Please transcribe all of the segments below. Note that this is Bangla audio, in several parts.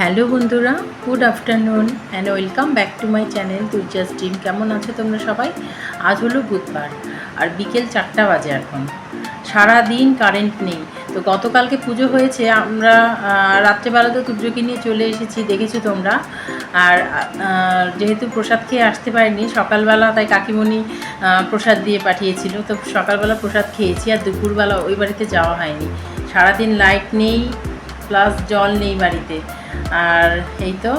হ্যালো বন্ধুরা, good afternoon and welcome back to my channel তুইজাস team কেমন আছো তোমরা সবাই? আজ হলো বুধবার, আর বিকেল চারটা বাজে এখন। সারা দিন কারেন্ট নেই। তো গতকালকে পুজো হয়েছে, আমরা রাত্রেবেলা তো তুর্যকে নিয়ে চলে এসেছি, দেখেছ তোমরা। আর যেহেতু প্রসাদ খেয়ে আসতে পারিনি, সকালবেলা তাই কাকিমণি প্রসাদ দিয়ে পাঠিয়েছিল। তো সকালবেলা প্রসাদ খেয়েছি, আর দুপুরবেলা ওই বাড়িতে যাওয়া হয়নি। সারাদিন লাইট নেই প্লাস জল নেই বাড়িতে। আর এই তো,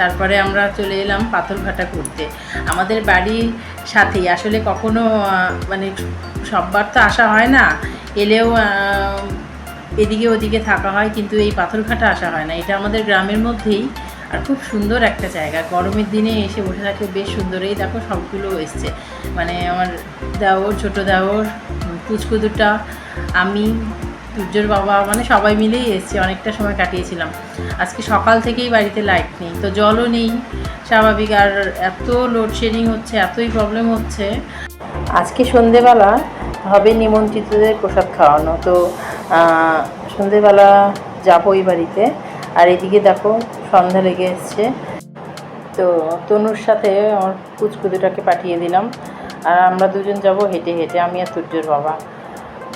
তারপরে আমরা চলে এলাম পাথর পাথরঘাটা করতে আমাদের বাড়ির সাথেই, আসলে কখনো মানে সববার তো আসা হয় না, এলেও এদিকে ওদিকে থাকা হয়, কিন্তু এই পাথরঘাটা আসা হয় না। এটা আমাদের গ্রামের মধ্যেই, আর খুব সুন্দর একটা জায়গা। গরমের দিনে এসে বসে থাকতে বেশ সুন্দর এই দেখো সবগুলো এসছে। মানে আমার দেওর, ছোটো দেওর, পুচকুদুটা, আমি সূর্যর বাবা মানে সবাই মিলেই এসছে, অনেকটা সময় কাটিয়েছিলাম। আজকে সকাল থেকেই বাড়িতে লাইট নেই, তো জলও নেই, স্বাভাবিক। আর এত লোডশেডিং হচ্ছে, এতই প্রবলেম হচ্ছে। আজকে সন্ধেবেলা হবে নিমন্ত্রিতদের প্রসাদ খাওয়ানো, তো সন্ধেবেলা যাব ওই বাড়িতে। আর এদিকে দেখো, সন্ধ্যা লেগে এসছে। তো তনুর সাথে আমার কুচকুদুটাকে পাঠিয়ে দিলাম। আর আমরা দুজন যাব হেঁটে হেঁটে, আমি আর সূর্যর বাবা।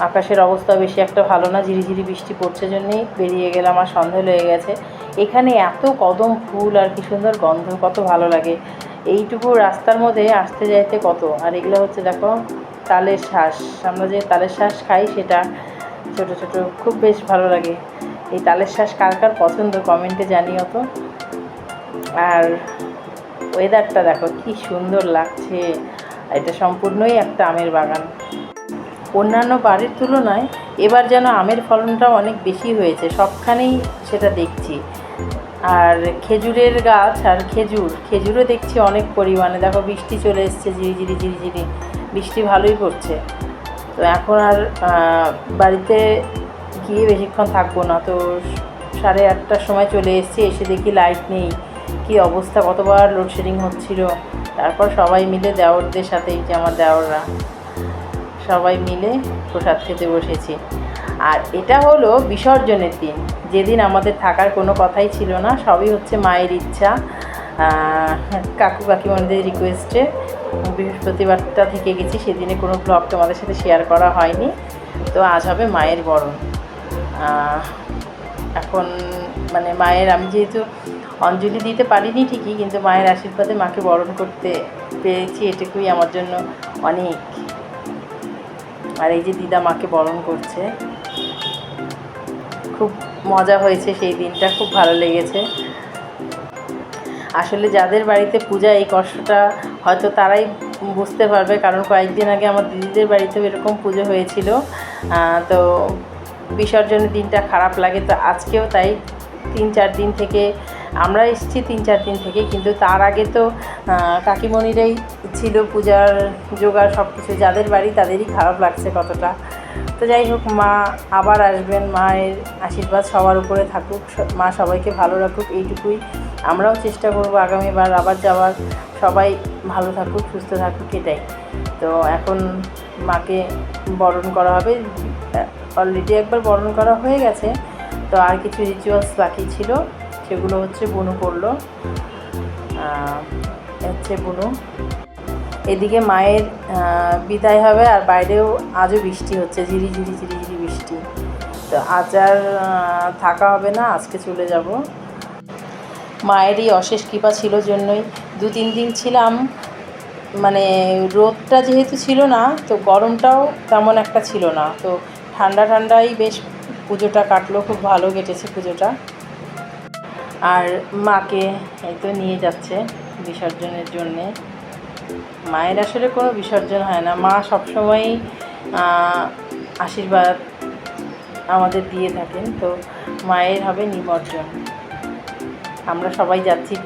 আকাশের অবস্থা বেশি একটা ভালো না, ঝিরিঝিরি বৃষ্টি পড়ছে জন্যেই বেরিয়ে গেলাম, আর সন্দেহ লেগে গেছে। এখানে এত কদম ফুল আর কি সুন্দর গন্ধ, কত ভালো লাগে। এইটুকু রাস্তার মধ্যে আসতে যাইতে কত? আর এগুলো হচ্ছে দেখো, তালের শ্বাস আমরা যে তালের শ্বাস খাই, সেটা ছোট ছোট, খুব বেশ ভালো লাগে। এই তালের শ্বাস কার কার পছন্দ কমেন্টে জানিও তো। আর ওয়েদারটা দেখো, কি সুন্দর লাগছে। এটা সম্পূর্ণই একটা আমের বাগান। অন্যান্য বাড়ির তুলনায় এবার যেন আমের ফলনটা অনেক বেশি হয়েছে, সবখানেই সেটা দেখছি। আর খেজুরের গাছ আর খেজুর, খেজুরও দেখছি অনেক পরিমাণে। দেখো বৃষ্টি চলে এসছে, ঝিরিঝিরি ঝিরিঝিরি। বৃষ্টি ভালোই পড়ছে। তো এখন আর বাড়িতে গিয়ে বেশিক্ষণ থাকব না। তো সাড়ে আটটার সময় চলে এসেছি, এসে দেখি লাইট নেই। কি অবস্থা, কতবার লোডশেডিং হচ্ছিল। তারপর সবাই মিলে দেওরদের সাথেই যে আমার দেওররা। সবাই মিলে প্রসাদ খেতে বসেছি। আর এটা হলো বিসর্জনের দিন। যেদিন আমাদের থাকার কোনো কথাই ছিল না, সবই হচ্ছে মায়ের ইচ্ছা। কাকু কাকিমাদের রিকোয়েস্টে বৃহস্পতিবারটা থেকে গেছি, সেদিনে কোনো ব্লগ তোমাদের সাথে শেয়ার করা হয়নি। তো আজ হবে মায়ের বরণ। এখন মানে মায়ের আমি যেহেতু অঞ্জলি দিতে পারিনি ঠিকই, কিন্তু মায়ের আশীর্বাদে মাকে বরণ করতে পেরেছি, এটুকুই আমার জন্য অনেক। আর এই যে দিদা মাকে বরণ করছে। খুব মজা হয়েছে সেই দিনটা, খুব ভালো লেগেছে। আসলে যাদের বাড়িতে পূজা, এই কষ্টটা হয়তো তারাই বুঝতে পারবে, কারণ কয়েকদিন আগে আমার দিদিদের বাড়িতেও এরকম পুজো হয়েছিল। তো বিসর্জনের দিনটা খারাপ লাগে, তো আজকেও তাই তিন চার দিন থেকে আমরা এসেছি তিন চার দিন থেকে, কিন্তু তার আগে তো কাকিমণিরাই ছিল পূজার জোগাড় সব কিছু যাদের বাড়ি তাদেরই খারাপ লাগছে কতটা। তো যাই হোক, মা আবার আসবেন, মায়ের আশীর্বাদ সবার উপরে থাকুক মা সবাইকে ভালো রাখুক, এইটুকুই আমরাও চেষ্টা করব আগামীবার আবার যাওয়ার। সবাই ভালো থাকুক, সুস্থ থাকুক, এটাই। তো এখন মাকে বরণ করা হবে অলরেডি একবার বরণ করা হয়ে গেছে, তো আর কিছু রিচুয়ালস বাকি ছিল। সেগুলো হচ্ছে বুনু করল। হচ্ছে বুনু। এদিকে মায়ের বিদায় হবে আর বাইরেও আজও বৃষ্টি হচ্ছে, ঝিরি ঝিরি ঝিরি ঝিরি বৃষ্টি। তো আজ আর থাকা হবে না, আজকে চলে যাব। মায়েরই অশেষ কৃপা ছিল জন্যই। দু তিন দিন ছিলাম মানে রোদটা যেহেতু ছিল না, তো গরমটাও তেমন একটা ছিল না। তো ঠান্ডা ঠান্ডাই বেশ পুজোটা কাটলো, খুব ভালো কেটেছে পুজোটা। আর মাকে এই তো নিয়ে যাচ্ছে বিসর্জনের জন্যে। মায়ের আসলে কোনো বিসর্জন হয় না। মা সবসময়ই আশীর্বাদ আমাদের দিয়ে থাকেন। তো মায়ের হবে নিমজ্জন। আমরা সবাই যাচ্ছি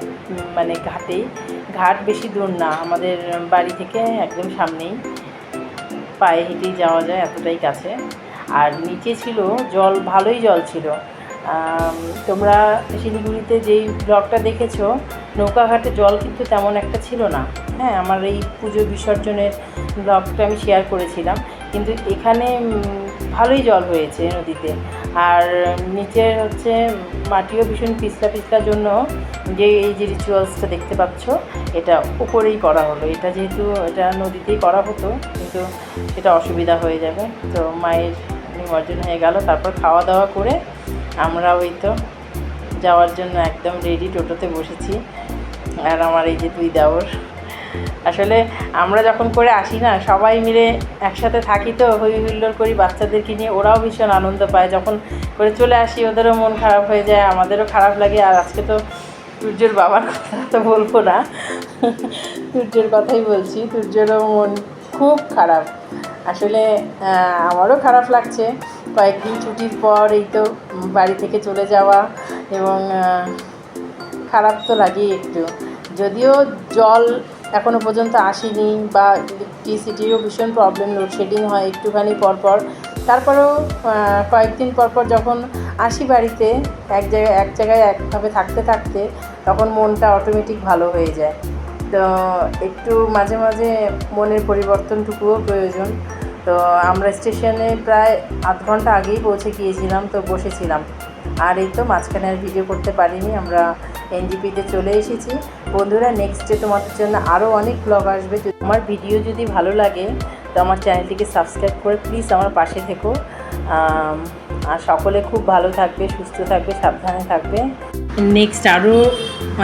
মানে ঘাটেই। ঘাট বেশি দূর না। আমাদের বাড়ি থেকে একদম সামনেই। পায়ে হেঁটেই যাওয়া যায় এতটাই কাছে। আর নিচে ছিল জল, ভালোই জল ছিল। তোমরা শিলিগুড়িতে যেই ব্লগটা দেখেছ, নৌকাঘাটে জল কিন্তু তেমন একটা ছিল না। হ্যাঁ আমার এই পুজো বিসর্জনের ব্লগটা আমি শেয়ার করেছিলাম। কিন্তু এখানে ভালোই জল হয়েছে নদীতে। আর নিচে হচ্ছে, মাটিও ভীষণ পিছলা পিছলার জন্য যে এই যে রিচুয়ালসটা দেখতে পাচ্ছ, এটা উপরেই করা হলো। এটা যেহেতু, এটা নদীতেই করা হতো, কিন্তু এটা অসুবিধা হয়ে যাবে। তো মায়ের নিমজ্জন হয়ে গেল, তারপর খাওয়া দাওয়া করে আমরা ওই তো যাওয়ার জন্য একদম রেডি টোটোতে বসেছি। আর আমার এই যে দুই দেওর। আসলে আমরা যখন করে আসি না, সবাই মিলে একসাথে থাকি তো, হই হুল্লোড় করি বাচ্চাদেরকে নিয়ে। ওরাও ভীষণ আনন্দ পায়। যখন করে চলে আসি, ওদেরও মন খারাপ হয়ে যায়, আমাদেরও খারাপ লাগে। আর আজকে তো সূর্যের বাবার কথা তো বলব না। সূর্যের কথাই বলছি। সূর্যেরও মন খুব খারাপ। আসলে আমারও খারাপ লাগছে। কয়েকদিন ছুটির পর এই তো বাড়ি থেকে চলে যাওয়া এবং খারাপ তো লাগেই একটু। যদিও জল এখনও পর্যন্ত আসেনি বা ইলেকট্রিসিটিরও ভীষণ প্রবলেম লোডশেডিং হয় একটুখানি পরপর। তারপরেও কয়েকদিন পরপর যখন আসি বাড়িতে, এক জায়গায় এক জায়গায় একভাবে থাকতে থাকতে, তখন মনটা অটোমেটিক ভালো হয়ে যায়। তো একটু মাঝে মাঝে মনের পরিবর্তনটুকুও প্রয়োজন। তো আমরা স্টেশনে প্রায় আধ ঘণ্টা আগেই পৌঁছে গিয়েছিলাম, তো বসেছিলাম। আর এই তো মাঝখানে আর ভিডিও করতে পারিনি, আমরা এনজিপিতে চলে এসেছি। বন্ধুরা নেক্সট ডে তোমাদের জন্য আরও অনেক ব্লগ আসবে। আমার ভিডিও যদি ভালো লাগে, তো আমার চ্যানেলটিকে সাবস্ক্রাইব করে প্লিজ আমার পাশে থেকো। আর সকলে খুব ভালো থাকবে, সুস্থ থাকবে, সাবধানে থাকবে। নেক্সট আরও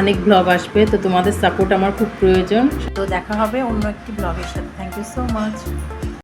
অনেক ব্লগ আসবে, তো তোমাদের সাপোর্ট আমার খুব প্রয়োজন। তো দেখা হবে অন্য একটি ব্লগের সাথে। Thank you so much